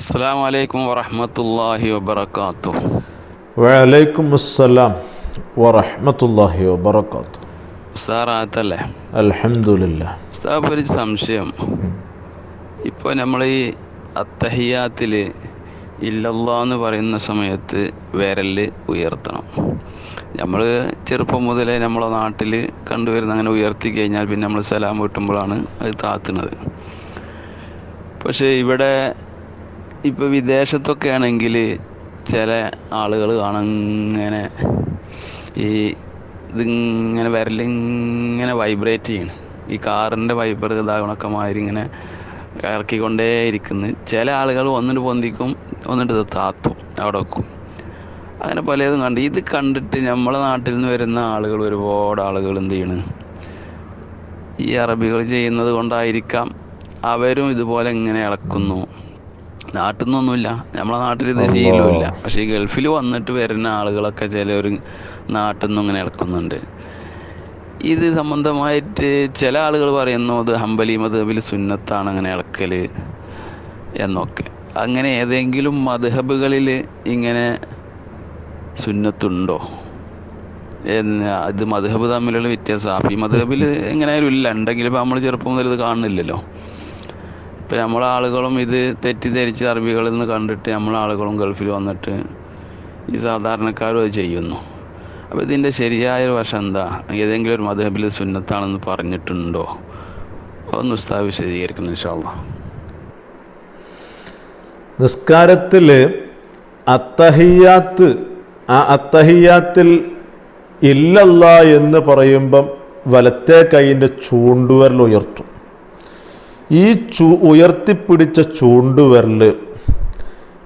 അസ്സാം വലൈക്കും വറഹമത്തല്ലാഹി വബർക്കാത്തു വലൈക്കും അസ്സലാം വറഹ്മത്തുള്ളാഹി വബറകാത്തു ഉസ്താറാത്തല്ലേ അൽഹംദുലില്ലാ. ഉസ്താബ് ഒരു സംശയം. ഇപ്പൊ നമ്മൾ ഈ അത്തഹിയാത്തിൽ ഇല്ലല്ലാ എന്ന് പറയുന്ന സമയത്ത് വിരൽ ഉയർത്തണം. നമ്മൾ ചെറുപ്പം മുതലേ നമ്മളെ നാട്ടിൽ കണ്ടുവരുന്ന അങ്ങനെ ഉയർത്തി കഴിഞ്ഞാൽ പിന്നെ നമ്മൾ സലാം വീട്ടുമ്പോഴാണ് അത് താത്തുന്നത്. പക്ഷേ ഇവിടെ ഇപ്പോൾ വിദേശത്തൊക്കെ ആണെങ്കിൽ ചില ആളുകൾ അങ്ങനെ ഈ ഇതിങ്ങനെ വിരലിങ്ങനെ വൈബ്രേറ്റ് ചെയ്യണം. ഈ കാറിന്റെ വൈബർ ഇതാകണൊക്കെ മാതിരി ഇങ്ങനെ ഇറക്കിക്കൊണ്ടേ ഇരിക്കുന്നു. ചില ആളുകൾ ഒന്നിട്ട് പൊന്തിക്കും ഒന്നിട്ട് താത്തും അവിടെ വെക്കും. അങ്ങനെ പലതും കണ്ട്. ഇത് കണ്ടിട്ട് നമ്മളെ നാട്ടിൽ നിന്ന് വരുന്ന ആളുകൾ ഒരുപാട് ആളുകൾ എന്ത് ചെയ്യണ്? ഈ അറബികൾ ചെയ്യുന്നത് കൊണ്ടായിരിക്കാം അവരും ഇതുപോലെ ഇങ്ങനെ ഇളക്കുന്നു. നാട്ടിൽ നിന്നൊന്നുമില്ല നമ്മളെ നാട്ടിൽ ഇത് ശീലമില്ല പക്ഷെ ഈ ഗൾഫിൽ വന്നിട്ട് വരുന്ന ആളുകളൊക്കെ ചിലർ നാട്ടിൽ നിന്നും ഇങ്ങനെ ഇളക്കുന്നുണ്ട് ഇത് സംബന്ധമായിട്ട് ചില ആളുകൾ പറയുന്നു അത് ഹംബലി മധബിൽ സുന്നത്താണ് അങ്ങനെ ഇളക്കൽ എന്നൊക്കെ. അങ്ങനെ ഏതെങ്കിലും മധബുകളിൽ ഇങ്ങനെ സുന്നത്തുണ്ടോ? ഇത് അത് മധബ് തമ്മിലുള്ള വ്യത്യാസം. ഈ മധബിൽ എങ്ങനെയായാലും ഇല്ല. ഉണ്ടെങ്കിൽ ഇപ്പം നമ്മൾ ചെറുപ്പം മുതൽ ഇത് കാണുന്നില്ലല്ലോ. ഇപ്പം നമ്മളെ ആളുകളും ഇത് തെറ്റിദ്ധരിച്ച് അറബികളിൽ നിന്ന് കണ്ടിട്ട് നമ്മളെ ആളുകളും ഗൾഫിൽ വന്നിട്ട് ഈ സാധാരണക്കാരും അത് ചെയ്യുന്നു. അപ്പോൾ ഇതിന്റെ ശരിയായ ഒരു വശം എന്താ? ഏതെങ്കിലും ഒരു മധബിൽ സുന്നത്താണെന്ന് പറഞ്ഞിട്ടുണ്ടോ? ഒന്ന് ഉസ്താവ് വിശദീകരിക്കുന്നു ഇൻഷാല്ല നിസ്കാരത്തിൽ അത്തഹിയാത്ത് ആ അത്തഹിയാത്തിൽ ഇല്ലല്ല എന്ന് പറയുമ്പം വലത്തെ കൈയിന്റെ ചൂണ്ടുവരൽ ഉയർത്തും. ഈ ചൂ ഉയർത്തിപ്പിടിച്ച ചൂണ്ടുവിരൽ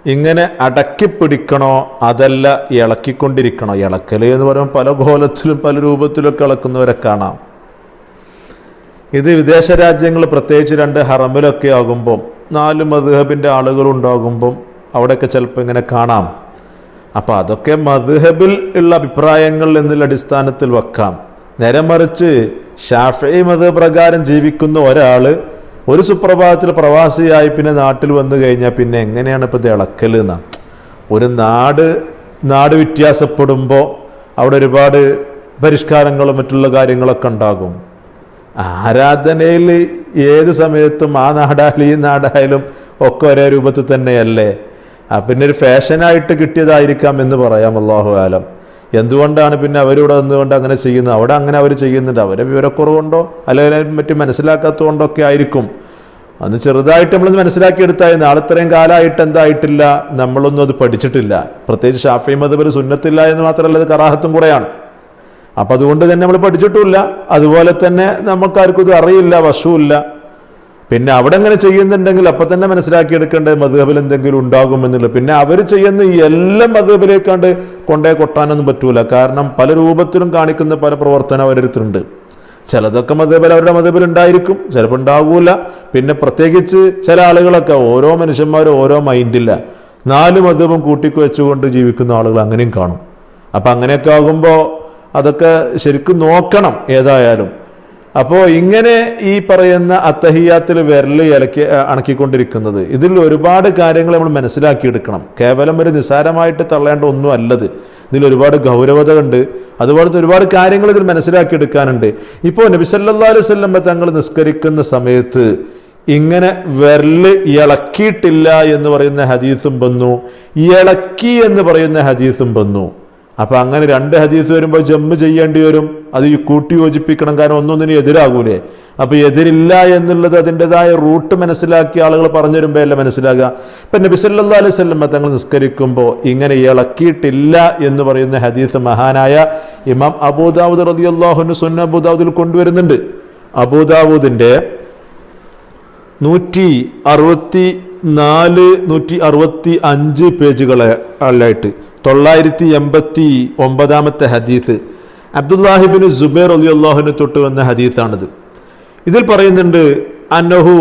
ഇങ്ങനെ അടക്കി പിടിക്കണോ അതല്ല ഇളക്കിക്കൊണ്ടിരിക്കണോ? ഇളക്കൽ എന്ന് പറയുമ്പോൾ പല കോലത്തിലും പല രൂപത്തിലൊക്കെ ഇളക്കുന്നവരെ കാണാം. ഇത് വിദേശ രാജ്യങ്ങൾ പ്രത്യേകിച്ച് രണ്ട് ഹറമിലൊക്കെ ആകുമ്പം നാല് മധുഹബിന്റെ ആളുകൾ ഉണ്ടാകുമ്പം അവിടെയൊക്കെ ചിലപ്പോൾ ഇങ്ങനെ കാണാം. അപ്പോൾ അതൊക്കെ മധുഹബിൽ ഉള്ള അഭിപ്രായങ്ങൾ എന്നുള്ള അടിസ്ഥാനത്തിൽ വെക്കാം. നേരെ മറിച്ച് ഷാഫി മത പ്രകാരം ജീവിക്കുന്ന ഒരാൾ ഒരു സുപ്രഭാതത്തിൽ പ്രവാസിയായി പിന്നെ നാട്ടിൽ വന്നു കഴിഞ്ഞാൽ പിന്നെ എങ്ങനെയാണ് ഇപ്പോൾ ഇത് ഇളക്കൽ ഒരു നാട് നാട് വ്യത്യാസപ്പെടുമ്പോൾ അവിടെ ഒരുപാട് പരിഷ്കാരങ്ങളും മറ്റുള്ള കാര്യങ്ങളൊക്കെ ഉണ്ടാകും. ആരാധനയിൽ ഏത് സമയത്തും ആ നാടായാലും ഈ നാടായാലും ഒക്കെ ഒരേ രൂപത്തിൽ തന്നെയല്ലേ? പിന്നെ ഒരു ഫാഷനായിട്ട് കിട്ടിയതായിരിക്കാം എന്ന് പറയാം അള്ളാഹു ആലം. എന്തുകൊണ്ടാണ് പിന്നെ അവരിവിടെ നിന്നുകൊണ്ട് അങ്ങനെ ചെയ്യുന്നത്? അവിടെ അങ്ങനെ അവർ ചെയ്യുന്നുണ്ട്. അവരെ വിവരക്കുറവുണ്ടോ? അല്ലെങ്കിൽ മറ്റു മനസ്സിലാക്കാത്തതുകൊണ്ടൊക്കെ ആയിരിക്കും. അന്ന് ചെറുതായിട്ട് നമ്മളൊന്ന് മനസ്സിലാക്കി നാളെ ഇത്രയും കാലമായിട്ട് എന്തായിട്ടില്ല? നമ്മളൊന്നും അത് പഠിച്ചിട്ടില്ല. പ്രത്യേകിച്ച് ഷാഫി മതബർ സുന്നത്തില്ല എന്ന് മാത്രമല്ല അത് കറാഹത്തും കൂടെയാണ്. അപ്പം അതുകൊണ്ട് തന്നെ നമ്മൾ പഠിച്ചിട്ടുമില്ല. അതുപോലെ തന്നെ നമുക്കാർക്കും ഇത് അറിയില്ല വശവുമില്ല. പിന്നെ അവിടെ അങ്ങനെ ചെയ്യുന്നുണ്ടെങ്കിൽ അപ്പം തന്നെ മനസ്സിലാക്കിയെടുക്കേണ്ടത് മധുഹബിൽ എന്തെങ്കിലും ഉണ്ടാകുമെന്നുള്ളത് പിന്നെ അവർ ചെയ്യുന്ന എല്ലാം മധുഹബിലേക്കാണ്ട് കൊണ്ടേ കൊട്ടാനൊന്നും പറ്റൂല. കാരണം പല രൂപത്തിലും കാണിക്കുന്ന പല പ്രവർത്തനം അവരടുത്തുണ്ട് ചിലതൊക്കെ മതബിൽ അവരുടെ മതബിൽ ഉണ്ടായിരിക്കും. ചിലപ്പോൾ ഉണ്ടാകൂല പിന്നെ പ്രത്യേകിച്ച് ചില ആളുകളൊക്കെ ഓരോ മനുഷ്യന്മാരും ഓരോ മൈൻഡില്ല. നാല് മതവും കൂട്ടിക്ക് വെച്ചുകൊണ്ട് ജീവിക്കുന്ന ആളുകൾ അങ്ങനെയും കാണും. അപ്പം അങ്ങനെയൊക്കെ ആകുമ്പോൾ അതൊക്കെ ശരിക്കും നോക്കണം ഏതായാലും. അപ്പോൾ ഇങ്ങനെ ഈ പറയുന്ന അത്തഹിയാത്തിൽ വിരൽ ഇലക്കി അണക്കിക്കൊണ്ടിരിക്കുന്നത്. ഇതിൽ ഒരുപാട് കാര്യങ്ങൾ നമ്മൾ മനസ്സിലാക്കിയെടുക്കണം. കേവലം ഒരു നിസ്സാരമായിട്ട് തള്ളേണ്ട ഒന്നും അല്ലത്. ഇതിൽ ഒരുപാട് ഗൗരവത ഉണ്ട് തന്നെ ഒരുപാട് കാര്യങ്ങൾ ഇതിൽ മനസ്സിലാക്കിയെടുക്കാനുണ്ട്. ഇപ്പോൾ നബിസല്ലാ അലൈഹി സ്വല്ലമ്മ തങ്ങൾ നിസ്കരിക്കുന്ന സമയത്ത് ഇങ്ങനെ വിരൽ ഇളക്കിയിട്ടില്ല എന്ന് പറയുന്ന ഹദീസും വന്നു. ഇളക്കി എന്ന് പറയുന്ന ഹദീസും വന്നു. അപ്പൊ അങ്ങനെ രണ്ട് ഹദീസ് വരുമ്പോൾ ജമ്മ് ചെയ്യേണ്ടി വരും. അത് കൂട്ടി യോജിപ്പിക്കണം. കാരണം ഒന്നൊന്നിന് എതിരാകൂലേ. അപ്പൊ എതിരില്ല എന്നുള്ളത് അതിന്റെതായ റൂട്ട് മനസ്സിലാക്കി ആളുകൾ പറഞ്ഞു വരുമ്പോൾ അല്ല മനസ്സിലാകുക. ഇപ്പൊ നബി അലൈഹി വസല്ലം തങ്ങൾ നിസ്കരിക്കുമ്പോൾ ഇങ്ങനെ ഇളക്കിയിട്ടില്ല എന്ന് പറയുന്ന ഹദീസ് മഹാനായ ഇമാം അബൂദാവൂദ് റതിയല്ലാഹുന് സുന്ന അബൂദാവൂദിൽ കൊണ്ടുവരുന്നുണ്ട്. അബൂദാവൂദിന്റെ നൂറ്റി അറുപത്തി നാല് നൂറ്റി അറുപത്തി അഞ്ച് പേജുകളെ പേജുകളായിട്ട് തൊള്ളായിരത്തി എൺപത്തി ഒമ്പതാമത്തെ ഹദീസ് അബ്ദുല്ലാഹിബിന് ജുബേർ അലി അള്ളാഹുവിന് തൊട്ട് വന്ന ഹദീസാണിത്. ഇതിൽ പറയുന്നുണ്ട് അന്നഹു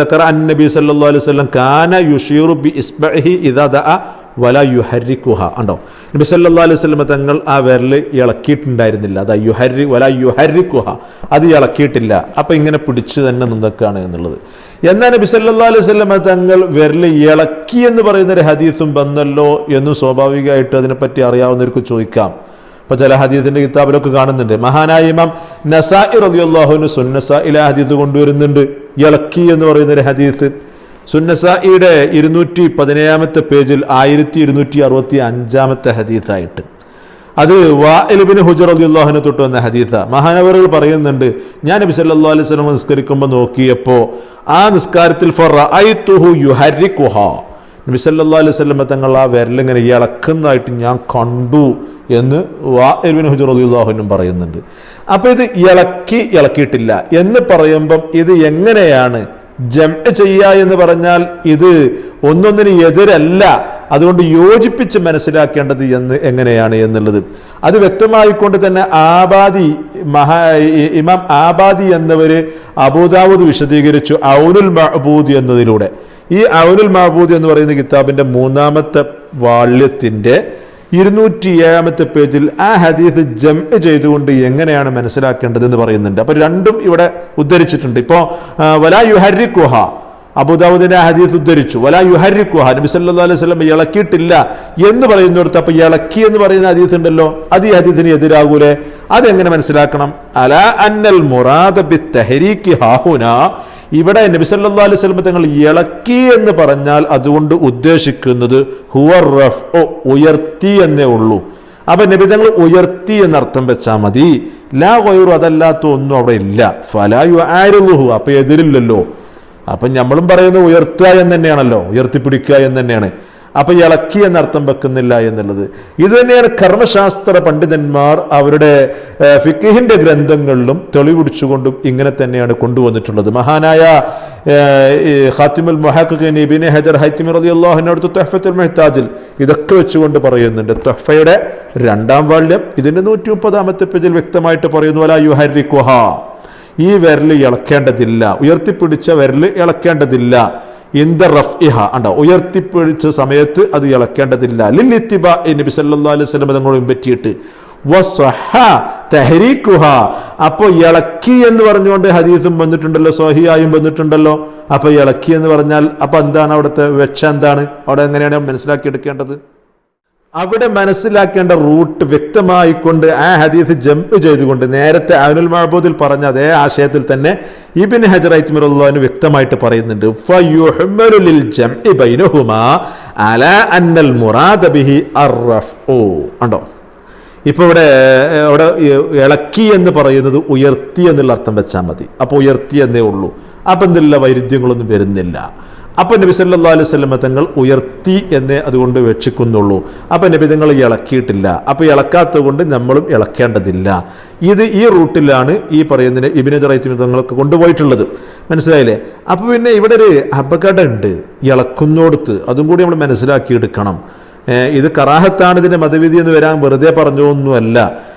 ദക്കർ അൻ നബി സല്ലല്ലാഹു അലൈഹി വസല്ലം കാന യുഷീറു ബി ഇസ്ബഹി ഇദാ വല യുഹരിക്കുഹ ഉണ്ടോ നബി സല്ലല്ലാഹു അലൈഹി സ്വലമ തങ്ങൾ ആ വിരൽ ഇളക്കിയിട്ടുണ്ടായിരുന്നില്ല. അത് യുഹരി വല യുഹരിക്കുഹ. അത് ഇളക്കിയിട്ടില്ല. അപ്പം ഇങ്ങനെ പിടിച്ച് തന്നെ നിന്നൊക്കെയാണ് എന്നുള്ളത്. എന്നാൽ നബി സല്ലല്ലാഹു അലൈഹി സ്വലമ തങ്ങൾ വിരൽ ഇളക്കി എന്ന് പറയുന്ന ഒരു ഹദീസും വന്നല്ലോ എന്ന് സ്വാഭാവികമായിട്ട് അതിനെപ്പറ്റി അറിയാവുന്നവർക്ക് ചോദിക്കാം. ഇപ്പോൾ ചില ഹദീദിന്റെ കിതാബിലൊക്കെ കാണുന്നുണ്ട്. മഹാനായ ഇമാം നസായി റളിയല്ലാഹുവിന് സുന്നസ ഇല ഹദീസ് കൊണ്ടുവരുന്നുണ്ട്. ഇളക്കി എന്ന് പറയുന്നൊരു ഹദീസ്. സുന്നസായിയുടെ ഇരുന്നൂറ്റി പതിനേഴാമത്തെ പേജിൽ ആയിരത്തി ഇരുന്നൂറ്റി അറുപത്തി അഞ്ചാമത്തെ ഹദീസായിട്ട്. അത് വാഇലിബിന് ഹുജർ അള്ളാഹുനെ തൊട്ട് വന്ന ഹദീത്ത മഹാനവറുകൾ പറയുന്നുണ്ട് ഞാൻ നബി സല്ലല്ലാഹു അലൈഹി വസല്ലം നിസ്കരിക്കുമ്പോൾ നോക്കിയപ്പോൾ ആ നിസ്കാരത്തിൽ നബി സല്ലല്ലാഹു അലൈഹി വസല്ലം തങ്ങൾ ആ വിരലിങ്ങനെ ഇളക്കുന്നതായിട്ട് ഞാൻ കണ്ടു എന്ന് വാഇലിബിന് ഹുജർ അള്ളാഹുനും പറയുന്നുണ്ട്. അപ്പോൾ ഇത് ഇളക്കി ഇളക്കിയിട്ടില്ല എന്ന് പറയുമ്പം ഇത് എങ്ങനെയാണ് ജം ചെയ്യുക എന്ന് പറഞ്ഞാൽ ഇത് ഒന്നൊന്നിന് എതിരല്ല. അതുകൊണ്ട് യോജിപ്പിച്ച് മനസ്സിലാക്കേണ്ടത് എന്ന് എങ്ങനെയാണ് എന്നുള്ളത്. അത് വ്യക്തമായിക്കൊണ്ട് തന്നെ ആബാദി മഹാ ഇമാം ആബാദി എന്നവര് അബൂദാവൂദ് വിശദീകരിച്ചു ഔനുൽ മഹബൂദ് എന്നതിലൂടെ. ഈ ഔനുൽ മഹബൂദ് എന്ന് പറയുന്ന കിതാബിന്റെ മൂന്നാമത്തെ വാള്യത്തിന്റെ ഇരുന്നൂറ്റി ഏഴാമത്തെ പേജിൽ ആ ഹദീസ് ജം ചെയ്തുകൊണ്ട് എങ്ങനെയാണ് മനസ്സിലാക്കേണ്ടത് എന്ന് പറയുന്നുണ്ട്. അപ്പൊ രണ്ടും ഇവിടെ ഉദ്ധരിച്ചിട്ടുണ്ട്. ഇപ്പോ വലാ യുഹരി കുഹ അബുദാവുദിന്റെ ഹദീസ് ഉദ്ധരിച്ചു. വലാ കുഹ നബി സല്ലാ അലൈഹി സ്വലം ഇളക്കിയിട്ടില്ല എന്ന് പറയുന്നിടത്ത് അപ്പൊ ഇളക്കി എന്ന് പറയുന്ന ഹദീസ് ഉണ്ടല്ലോ? അത് ഈ ഹദീസിന് എതിരാകൂലേ? അതെങ്ങനെ മനസ്സിലാക്കണം? അല അന്നൽ മുറാദ് ബി തഹരീക്കി ഹാഹുന ഇവിടെ നബിസല്ലാ അലൈഹി സ്വലമ തങ്ങൾ ഇളക്കി എന്ന് പറഞ്ഞാൽ അതുകൊണ്ട് ഉദ്ദേശിക്കുന്നത് ഹുവർ റഫ് ഉയർത്തി എന്നേ ഉള്ളൂ. അപ്പൊ നബി തങ്ങൾ ഉയർത്തി എന്നർത്ഥം വെച്ചാൽ മതി. ലാ കൊയറു അതല്ലാത്ത ഒന്നും അവിടെ ഇല്ല. ഫലായു ആരുഹു അപ്പൊ എതിരില്ലല്ലോ. അപ്പൊ നമ്മളും പറയുന്നത് ഉയർത്തുക എന്ന് തന്നെയാണല്ലോ. ഉയർത്തിപ്പിടിക്കുക എന്ന് തന്നെയാണ്. അപ്പൊ ഇളക്കി എന്നർത്ഥം വെക്കുന്നില്ല എന്നുള്ളത്. ഇത് തന്നെയാണ് കർമ്മശാസ്ത്ര പണ്ഡിതന്മാർ അവരുടെ ഫിക്കിഹിന്റെ ഗ്രന്ഥങ്ങളിലും തെളിവിടിച്ചുകൊണ്ടും ഇങ്ങനെ തന്നെയാണ് കൊണ്ടുവന്നിട്ടുള്ളത്. മഹാനായ ഹാത്തിമുൽ മുഹാഖിൻ ഇബ്നു ഹജർ ഹൈത്തിമി റളിയല്ലാഹു അൻഹു അടുത്ത മെഹ്താജിൽ ഇതൊക്കെ വെച്ചുകൊണ്ട് പറയുന്നുണ്ട്. തൊഹഫയുടെ രണ്ടാം വാള്യം ഇതിന്റെ നൂറ്റി മുപ്പതാമത്തെ പേജിൽ വ്യക്തമായിട്ട് പറയുന്നു അല കുഹ ഈ വിരൽ ഇളക്കേണ്ടതില്ല. ഉയർത്തിപ്പിടിച്ച വിരൽ ഇളക്കേണ്ടതില്ല. ഇന്ത റഫ് ഇഹ ഉണ്ടോ ഉയർത്തിപ്പിടിച്ച സമയത്ത് അത് ഇളക്കേണ്ടതില്ല. ലില്ലിത്തിബ നബി സല്ലല്ലാഹു അലൈഹി വസല്ലം തങ്ങളെ പറ്റിയിട്ട്. അപ്പോ ഇളക്കി എന്ന് പറഞ്ഞുകൊണ്ട് ഹദീസും വന്നിട്ടുണ്ടല്ലോ സോഹിയായും വന്നിട്ടുണ്ടല്ലോ. അപ്പൊ ഇളക്കി എന്ന് പറഞ്ഞാൽ അപ്പൊ എന്താണ് അവിടുത്തെ വെച്ച എന്താണ്? അവിടെ എങ്ങനെയാണ് മനസ്സിലാക്കി എടുക്കേണ്ടത് അവിടെ മനസ്സിലാക്കേണ്ട റൂട്ട് വ്യക്തമായിക്കൊണ്ട് ആ ഹദീസ് ജമ്പ് ചെയ്തുകൊണ്ട് നേരത്തെ അനുൽ മഹബൂദിൽ പറഞ്ഞ അതേ ആശയത്തിൽ തന്നെ ഇബിൻ ഹജറൈത്മിറുല്ലാന് വ്യക്തമായിട്ട് പറയുന്നുണ്ട് ഉണ്ടോ ഇപ്പൊ ഇവിടെ ഇവിടെ ഇളക്കി എന്ന് പറയുന്നത് ഉയർത്തി എന്നുള്ള അർത്ഥം വെച്ചാൽ മതി. അപ്പൊ ഉയർത്തി എന്നേ ഉള്ളൂ. അപ്പൊ എന്തില്ല വൈരുദ്ധ്യങ്ങളൊന്നും വരുന്നില്ല. അപ്പൊ നബി സല്ലാ അലൈഹി സ്വലമ തങ്ങൾ ഉയർത്തി എന്നേ അതുകൊണ്ട് വെച്ചിക്കുന്നുള്ളൂ അപ്പം നബി തങ്ങൾ ഇളക്കിയിട്ടില്ല. അപ്പം ഇളക്കാത്തത് കൊണ്ട് നമ്മളും ഇളക്കേണ്ടതില്ല. ഇത് ഈ റൂട്ടിലാണ് ഈ പറയുന്നതിന് ഇബിന് റൈത്തി തങ്ങളൊക്കെ കൊണ്ടുപോയിട്ടുള്ളത്. മനസ്സിലായില്ലേ? അപ്പോൾ പിന്നെ ഇവിടെ ഒരു അപകടം ഉണ്ട്. ഇളക്കുന്നോടത്ത് അതും കൂടി നമ്മൾ മനസ്സിലാക്കിയെടുക്കണം. ഇത് കറാഹത്താണ് ഇതിന്റെ മതവിധി എന്ന് വരാൻ വെറുതെ പറഞ്ഞൊന്നുമല്ല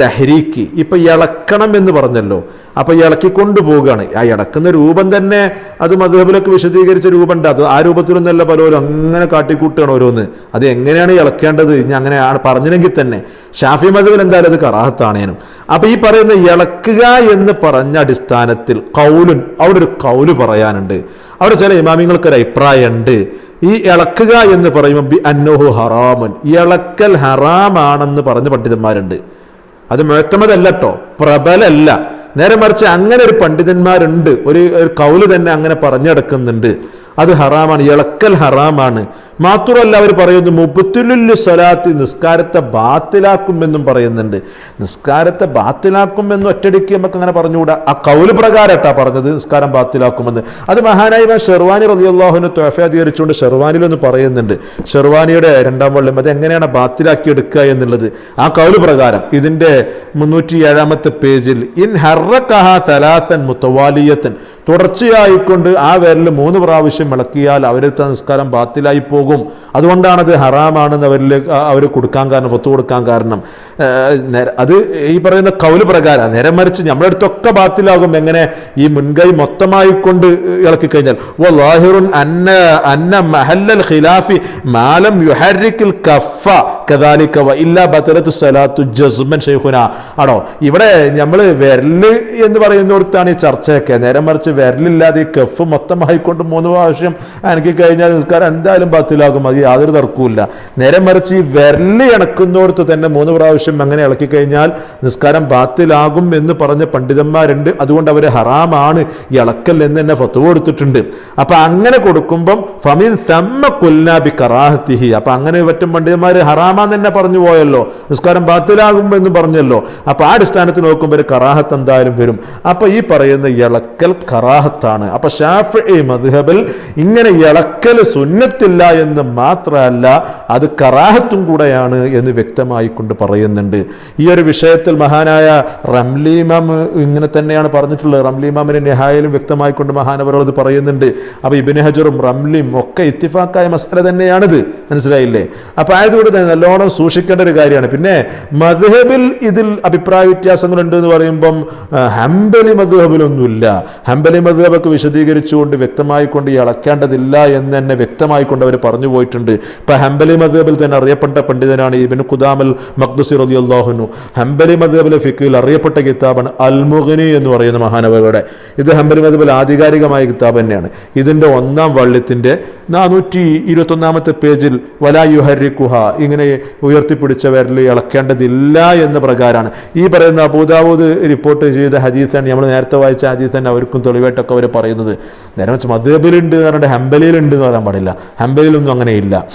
തഹരീക്ക് ഇപ്പൊ ഇളക്കണം എന്ന് പറഞ്ഞല്ലോ. അപ്പൊ ഇളക്കി കൊണ്ടുപോവുകയാണ് ആ ഇളക്കുന്ന രൂപം തന്നെ അത് മധുബിലൊക്കെ വിശദീകരിച്ച രൂപമുണ്ട്. അത് ആ രൂപത്തിലൊന്നല്ല പലരും അങ്ങനെ കാട്ടിക്കൂട്ടുകയാണ് ഓരോന്ന്. അത് എങ്ങനെയാണ് ഇളക്കേണ്ടത്? ഇനി അങ്ങനെ ആണ് പറഞ്ഞെങ്കിൽ തന്നെ. ഷാഫി മധുബിൽ എന്തായാലും അത് കറാഹത്താണേനും. അപ്പൊ ഈ പറയുന്ന ഇളക്കുക എന്ന് പറഞ്ഞ അടിസ്ഥാനത്തിൽ കൗലുൻ അവിടെ ഒരു കൗൽ പറയാനുണ്ട്. അവിടെ ചില ഇമാമിങ്ങൾക്ക് ഒരു അഭിപ്രായമുണ്ട് ഈ ഇളക്കുക എന്ന് പറയുമ്പോൾ ബി അന്നോഹു ഹറാമുൻ. ഇളക്കൽ ഹറാമാണെന്ന് പറഞ്ഞ പണ്ഡിതന്മാരുണ്ട്. അത് മുഴത്തമതല്ലോ പ്രബലല്ല. നേരെ മറിച്ച് അങ്ങനെ ഒരു പണ്ഡിതന്മാരുണ്ട്. ഒരു ഒരു കൗൽ തന്നെ അങ്ങനെ പറഞ്ഞെടുക്കുന്നുണ്ട്. അത് ഹറാമാണ്. ഇളക്കൽ ഹറാമാണ്. മാത്രമല്ല അവർ പറയുന്നു മുബത്തുലുല്ലു സ്വലാത്ത് നിസ്കാരത്തെ ബാത്തിലാക്കുമെന്നും പറയുന്നുണ്ട്. നിസ്കാരത്തെ ബാത്തിലാക്കുമെന്ന് ഒറ്റടിക്ക് നമുക്ക് അങ്ങനെ പറഞ്ഞുകൂടാ? ആ കൗൽ പ്രകാരട്ടാ പറഞ്ഞത് നിസ്കാരം ബാത്തിലാക്കുമെന്ന്. അത് മഹാനായ ഷെർവാനി റളിയല്ലാഹുവിന് ത്വഫ അധികരിച്ചുകൊണ്ട് ഷെർവാനിലൊന്ന് പറയുന്നുണ്ട്. ഷെർവാനിയുടെ രണ്ടാം വള്ളം അത് എങ്ങനെയാണ് ബാത്തിലാക്കി എടുക്കുക എന്നുള്ളത്. ആ കൗൽ പ്രകാരം ഇതിന്റെ മുന്നൂറ്റി ഏഴാമത്തെ പേജിൽ ഇൻ ഹർറക്കഹ തലാസൻ മുത്തവാലിയത്തൻ തുടർച്ചയായിക്കൊണ്ട് ആ വിരൽ മൂന്ന് പ്രാവശ്യം ഇളക്കിയാൽ അവരുടെ നിസ്കാരം ബാത്തിലായി പോകും. പോകും. അത് ഹറാമാണെന്ന് അവരിൽ അവർ കൊടുക്കാൻ കാരണം ഒത്തു കൊടുക്കാൻ കാരണം. അത് ഈ പറയുന്ന കൗൽ പ്രകാരം നേരം മറിച്ച് നമ്മുടെ അടുത്തൊക്കെ ബാത്തിലാകും എങ്ങനെ ഈ മുൻകൈ മൊത്തമായി കൊണ്ട് ഇളക്കി കഴിഞ്ഞാൽ അന്ന അന്ന മഹല്ലൽ ഖിലാഫി മാലം ആണോ? ഇവിടെ നമ്മൾ വിരൽ എന്ന് പറയുന്നിടത്താണ് ഈ ചർച്ചയൊക്കെ. നേരം മറിച്ച് വിരലില്ലാതെ ഈ കഫ് മൊത്തമായിക്കൊണ്ട് മൂന്ന് പ്രാവശ്യം എനിക്ക് കഴിഞ്ഞാൽ നിസ്കാരം എന്തായാലും ബാത്തിലാകും അത് യാതൊരു തർക്കവുമില്ല. നേരെ മറിച്ച് ഈ വിരൽ ഇണക്കുന്നിടത്ത് തന്നെ മൂന്ന് പ്രാവശ്യം അങ്ങനെ ഇളക്കി കഴിഞ്ഞാൽ നിസ്കാരം ബാത്തിലാകും എന്ന് പറഞ്ഞ പണ്ഡിതന്മാരുണ്ട്. അതുകൊണ്ട് അവർ ഹറാമാണ് ഇളക്കൽ എന്ന് തന്നെ ഫത്തുവ കൊടുത്തിട്ടുണ്ട്. അപ്പൊ അങ്ങനെ കൊടുക്കുമ്പം ഫമിൻ തമ്മ കൊല്ലാബി കറാഹത്തിഹി. അപ്പൊ അങ്ങനെ പറ്റും പണ്ഡിതന്മാർ ഹറാമാന്ന് തന്നെ പറഞ്ഞു പോയല്ലോ. നിസ്കാരം ബാത്തിലാകും എന്ന് പറഞ്ഞല്ലോ. അപ്പൊ ആ അടിസ്ഥാനത്തിൽ നോക്കുമ്പോൾ ഒരു കറാഹത്ത് എന്തായാലും വരും. അപ്പൊ ഈ പറയുന്ന ഇളക്കൽ കറാഹത്താണ്. അപ്പൊ ഷാഫി മദ്ഹബിൽ ഇങ്ങനെ ഇളക്കൽ സുന്നത്തില്ല എന്ന് മാത്രമല്ല അത് കറാഹത്തും കൂടെയാണ് എന്ന് വ്യക്തമായിക്കൊണ്ട് പറയുന്നുണ്ട്. ഈ ഒരു വിഷയത്തിൽ മഹാനായ റംലീമാം ഇങ്ങനെ തന്നെയാണ് പറഞ്ഞിട്ടുള്ളത്. റംലീമാമിന് നിഹായിലും വ്യക്തമായിക്കൊണ്ട് മഹാനവരോട് പറയുന്നുണ്ട്. അപ്പോൾ ഇബിന് ഹജറും റംലിയും ഒക്കെ ഇത്തിഫാക്കായ മസല തന്നെയാണിത്. മനസ്സിലായില്ലേ? അപ്പോൾ ആയതുകൊണ്ട് തന്നെ നല്ലോണം സൂക്ഷിക്കേണ്ട ഒരു കാര്യമാണ്. പിന്നെ മധുഹബിൽ ഇതിൽ അഭിപ്രായ വ്യത്യാസങ്ങളുണ്ട് എന്ന് പറയുമ്പം ഹംബലി മധുഹബിലൊന്നുമില്ല ഹംബലി മധുഹബൊക്കെ വിശദീകരിച്ചുകൊണ്ട് വ്യക്തമായിക്കൊണ്ട് ഈ അളക്കേണ്ടതില്ല എന്ന് തന്നെ വ്യക്തമായിക്കൊണ്ട് അവർ പറഞ്ഞു പോയിട്ടുണ്ട്. ഇപ്പൊ ഹംബലി മദ്ഹബിൽ തന്നെ അറിയപ്പെട്ട പണ്ഡിതനാണ് ഇബിൻ ഖുദാമൽ മഖ്ദുസി അള്ളാഹുനു ഹംബലി മദ്ഹബിലെ ഫിഖിൽ അറിയപ്പെട്ട കിതാബാണ് അൽ മുഗ്നി എന്ന് പറയുന്ന മഹാനവകളുടെ. ഇത് ഹംബലി മദബിൽ ആധികാരികമായ കിതാബ് തന്നെയാണ്. ഇതിന്റെ ഒന്നാം വള്ളിത്തിന്റെ നാനൂറ്റി ഇരുപത്തി ഒന്നാമത്തെ പേജിൽ വലായുഹരിക്കുഹ ഇങ്ങനെ ഉയർത്തിപ്പിടിച്ച വിരൽ ഇളക്കേണ്ടതില്ല എന്ന പ്രകാരമാണ്. ഈ പറയുന്ന അബൂദാവൂദ് റിപ്പോർട്ട് ചെയ്ത ഹദീസാണ് നമ്മൾ നേരത്തെ വായിച്ച ഹദീസ് തന്നെ അവർക്കും തെളിവായിട്ടൊക്കെ അവർ പറയുന്നത്. നേരെ വെച്ച് എന്ന് പറഞ്ഞിട്ട് ഹംബലിയിലുണ്ട് എന്ന് പറയാൻ പാടില്ല. ഹംബലിയിലൊന്നും അങ്ങനെ ഇല്ല.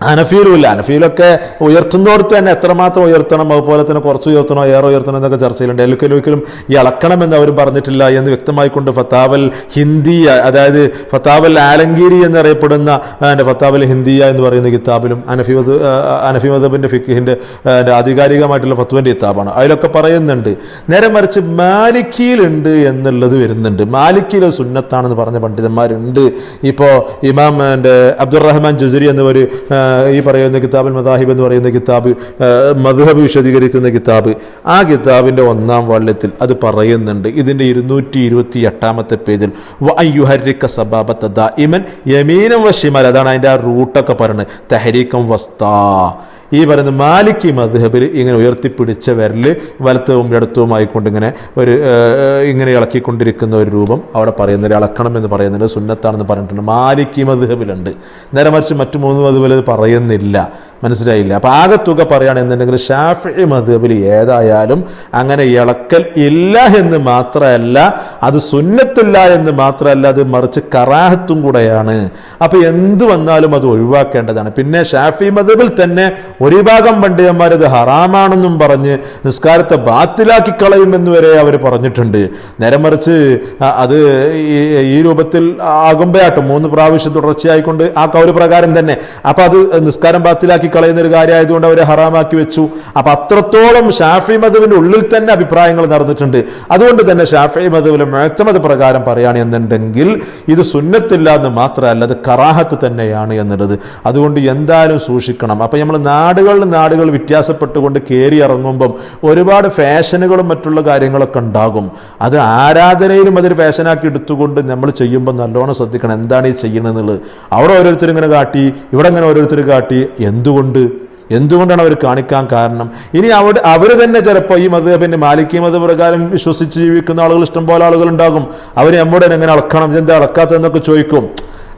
അനഫീലും ഇല്ല അനഫീലൊക്കെ ഉയർത്തുന്നോടത്ത് തന്നെ എത്രമാത്രം ഉയർത്തണം അതുപോലെ തന്നെ കുറച്ച് ഉയർത്തണോ ഏറെ ഉയർത്തണം എന്നൊക്കെ ചർച്ചയിലുണ്ട്. ഒരിക്കലും ഒരിക്കലും ഈ അളക്കണം എന്ന് അവരും പറഞ്ഞിട്ടില്ല എന്ന് വ്യക്തമായിക്കൊണ്ട് ഫത്താവൽ ഹിന്ദിയ അതായത് ഫത്താവൽ ആലങ്കീരി എന്നറിയപ്പെടുന്ന എന്റെ ഫത്താവൽ ഹിന്ദിയ എന്ന് പറയുന്ന കിതാബിലും അനഫി മദ് അനഫി മദബിന്റെ ഫിഖിന്റെ ആധികാരികമായിട്ടുള്ള ഫത്തുവിന്റെ കിതാബാണ്. അതിലൊക്കെ പറയുന്നുണ്ട് നേരെ മറിച്ച് മാലിക്കിയിലുണ്ട് എന്നുള്ളത് വരുന്നുണ്ട്. മാലിക്കിയിൽ സുന്നത്താണെന്ന് പറഞ്ഞ പണ്ഡിതന്മാരുണ്ട്. ഇപ്പോൾ ഇമാം എന്റെ അബ്ദുറഹ്മാൻ ജുസരി എന്നിവർ ഈ പറയുന്ന കിതാബിൽ മദാഹിബ് എന്ന് പറയുന്ന കിതാബ് മധുഹബ് വിശദീകരിക്കുന്ന കിതാബ് ആ കിതാബിന്റെ ഒന്നാം വള്ളത്തിൽ അത് പറയുന്നുണ്ട്. ഇതിന്റെ ഇരുന്നൂറ്റി ഇരുപത്തി എട്ടാമത്തെ പേജിൽ വയ്യുഹരിക്ക സബാബത്ത ഇമൻ യമീനം വശിമൽ അതാണ് അതിന്റെ ആ റൂട്ടൊക്കെ പറയുന്നത്. തെഹരീക്കം വസ്താ ഈ പറയുന്ന മാലിക്കി മദ്ഹബിൽ ഇങ്ങനെ ഉയർത്തിപ്പിടിച്ച വിരൽ വലത്തവും ഇടത്തവുമായി ഇങ്ങനെ ഒരു ഇങ്ങനെ ഇളക്കിക്കൊണ്ടിരിക്കുന്ന ഒരു രൂപം അവിടെ പറയുന്നത് ഇളക്കണം എന്ന് പറയുന്നുണ്ട്. സുന്നത്താണെന്ന് പറഞ്ഞിട്ടുണ്ട്. മാലിക്കി മദ്ഹബിലുണ്ട്. നേരെ മറിച്ച് മറ്റു മൂന്ന് മധുബിൽ പറയുന്നില്ല. മനസ്സിലായില്ല. അപ്പം ആകെ തുക പറയുകയാണെന്നുണ്ടെങ്കിൽ ഷാഫി മധുബിൽ ഏതായാലും അങ്ങനെ ഇളക്കൽ ഇല്ല എന്ന് മാത്രമല്ല അത് സുന്നത്തില്ല എന്ന് മാത്രമല്ല അത് മറിച്ച് കറാഹത്തും കൂടെയാണ്. അപ്പം എന്ത് വന്നാലും അത് ഒഴിവാക്കേണ്ടതാണ്. പിന്നെ ഷാഫി മധുബിൽ തന്നെ ഒരു ഭാഗം പണ്ഡിതന്മാർ ഇത് ഹറാമാണെന്നും പറഞ്ഞ് നിസ്കാരത്തെ ബാത്തിലാക്കി കളയുമെന്ന് വരെ അവർ പറഞ്ഞിട്ടുണ്ട്. നേരെ മറിച്ച് അത് ഈ- രൂപത്തിൽ ആകുമ്പോഴാട്ടോ മൂന്ന് പ്രാവശ്യം തുടർച്ചയായിക്കൊണ്ട് ആ കൗര് പ്രകാരം തന്നെ. അപ്പം അത് നിസ്കാരം ബാത്തിലാക്കി കളയുന്ന ഒരു കാര്യമായതുകൊണ്ട് അവരെ ഹറാമാക്കി വെച്ചു. അപ്പൊ അത്രത്തോളം ഷാഫി മധുവിന്റെ ഉള്ളിൽ തന്നെ അഭിപ്രായങ്ങൾ നടന്നിട്ടുണ്ട്. അതുകൊണ്ട് തന്നെ ഷാഫി മധുവിലെ മേത്തമത് പ്രകാരം പറയുകയാണെന്നുണ്ടെങ്കിൽ ഇത് സുന്നത്തില്ല എന്ന് മാത്രമല്ല അത് കറാഹത്ത് തന്നെയാണ് എന്നുള്ളത്. അതുകൊണ്ട് എന്തായാലും സൂക്ഷിക്കണം. അപ്പൊ നമ്മൾ നാടുകളിൽ നാടുകൾ വ്യത്യാസപ്പെട്ടുകൊണ്ട് കയറി ഇറങ്ങുമ്പം ഒരുപാട് ഫാഷനുകളും മറ്റുള്ള കാര്യങ്ങളൊക്കെ ഉണ്ടാകും. അത് ആരാധനയിലും അതൊരു ഫാഷനാക്കി എടുത്തുകൊണ്ട് നമ്മൾ ചെയ്യുമ്പോൾ നല്ലോണം ശ്രദ്ധിക്കണം. എന്താണ് ഈ ചെയ്യണമെന്നുള്ളത് അവിടെ ഓരോരുത്തർ ഇങ്ങനെ കാട്ടി ഇവിടെ ഇങ്ങനെ ഓരോരുത്തർ കാട്ടി എന്തുകൊണ്ട്? എന്തുകൊണ്ടാണ് അവർ കാണിക്കാൻ കാരണം? ഇനി അവിടെ അവർ തന്നെ ചിലപ്പോൾ ഈ മത പിന്നെ മാലിക്കി മത പ്രകാരം വിശ്വസിച്ച് ജീവിക്കുന്ന ആളുകൾ ഇഷ്ടംപോലെ ആളുകൾ ഉണ്ടാകും. അവർ നമ്മുടെ എങ്ങനെ അളക്കണം? എന്താ അളക്കാത്തതെന്നൊക്കെ ചോദിക്കും.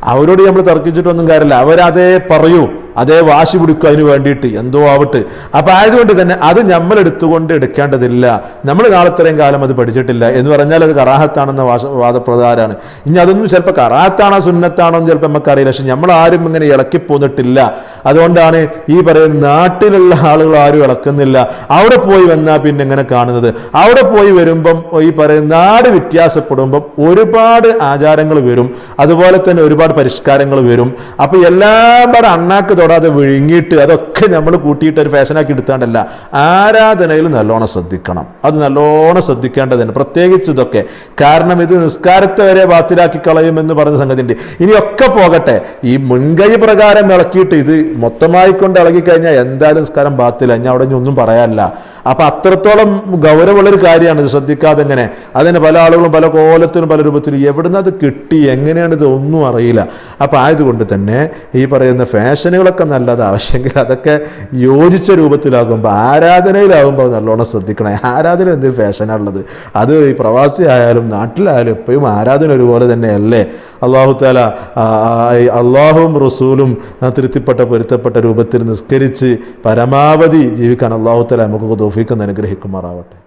അവരോട് നമ്മൾ തർക്കിച്ചിട്ടൊന്നും കാര്യമില്ല. അവരതേ പറയൂ. അതേ വാശി പിടിക്കും അതിന് വേണ്ടിയിട്ട്. എന്തോ ആവട്ടെ. അപ്പൊ ആയതുകൊണ്ട് തന്നെ അത് നമ്മൾ എടുത്തുകൊണ്ട് എടുക്കേണ്ടതില്ല. നമ്മൾ നാളെ ഇത്രയും കാലം അത് പഠിച്ചിട്ടില്ല. എന്ന് പറഞ്ഞാൽ അത് കറാഹത്താണെന്ന വാശ വാദപ്രകാരമാണ്. ഇനി അതൊന്നും ചിലപ്പോൾ കറാഹത്താണോ സുന്നത്താണോ എന്ന് ചിലപ്പോൾ നമുക്കറിയില്ല. പക്ഷെ നമ്മൾ ആരും ഇങ്ങനെ ഇളക്കി പോന്നിട്ടില്ല. അതുകൊണ്ടാണ് ഈ പറയുന്ന നാട്ടിലുള്ള ആളുകൾ ആരും ഇളക്കുന്നില്ല. അവിടെ പോയി വന്നാൽ പിന്നെ ഇങ്ങനെ കാണുന്നത്. അവിടെ പോയി വരുമ്പം ഈ പറയുന്ന നാട് വ്യത്യാസപ്പെടുമ്പം ഒരുപാട് ആചാരങ്ങൾ വരും. അതുപോലെ തന്നെ ഒരുപാട് പരിഷ്കാരങ്ങൾ വരും. അപ്പൊ എല്ലാം പാടെ അണ്ണാക്ക് തൊടാതെ വിഴുങ്ങിയിട്ട് അതൊക്കെ നമ്മൾ കൂട്ടിയിട്ട് ഒരു ഫാഷനാക്കി എടുത്താണ്ടല്ല. ആരാധനയിൽ നല്ലോണം ശ്രദ്ധിക്കണം. അത് നല്ലോണം ശ്രദ്ധിക്കേണ്ടതുണ്ട്. പ്രത്യേകിച്ച് ഇതൊക്കെ കാരണം ഇത് നിസ്കാരത്തെ വരെ ബാത്തിലാക്കി കളയുമെന്ന് പറഞ്ഞ സംഗതി ഉണ്ട് ഇനിയൊക്കെ പോകട്ടെ. ഈ മുൻകൈ പ്രകാരം ഇളക്കിയിട്ട് ഇത് മൊത്തമായി കൊണ്ട് ഇളകി കഴിഞ്ഞാൽ എന്തായാലും നിസ്കാരം ബാത്തില ഞാൻ അവിടെ ഒന്നും പറയാനില്ല. അപ്പൊ അത്രത്തോളം ഗൗരവമുള്ളൊരു കാര്യമാണ് ഇത്. ശ്രദ്ധിക്കാതെ എങ്ങനെ അതിന് പല ആളുകളും പല കോലത്തിനും പല രൂപത്തിലും എവിടുന്ന് അത് കിട്ടി എങ്ങനെയാണ് ഇത് ഒന്നും അറിയില്ല. അപ്പൊ ആയതുകൊണ്ട് തന്നെ ഈ പറയുന്ന ഫാഷനുകളൊക്കെ നല്ലത് ആവശ്യമെങ്കിൽ അതൊക്കെ യോജിച്ച രൂപത്തിലാകുമ്പോൾ ആരാധനയിലാകുമ്പോൾ നല്ലോണം ശ്രദ്ധിക്കണം. ആരാധന എന്തൊരു ഫാഷനാണുള്ളത് അത് ഈ പ്രവാസി ആയാലും നാട്ടിലായാലും എപ്പോഴും ആരാധന ഒരുപോലെ തന്നെയല്ലേ? അള്ളാഹു താല അള്ളാഹും റസൂലും തിരുത്തിപ്പെട്ട പൊരുത്തപ്പെട്ട രൂപത്തിൽ നിസ്കരിച്ച് പരമാവധി ജീവിക്കാൻ അള്ളാഹു താല നമുക്ക് തോഫിക്കുന്ന അനുഗ്രഹിക്കുമാറാവട്ടെ.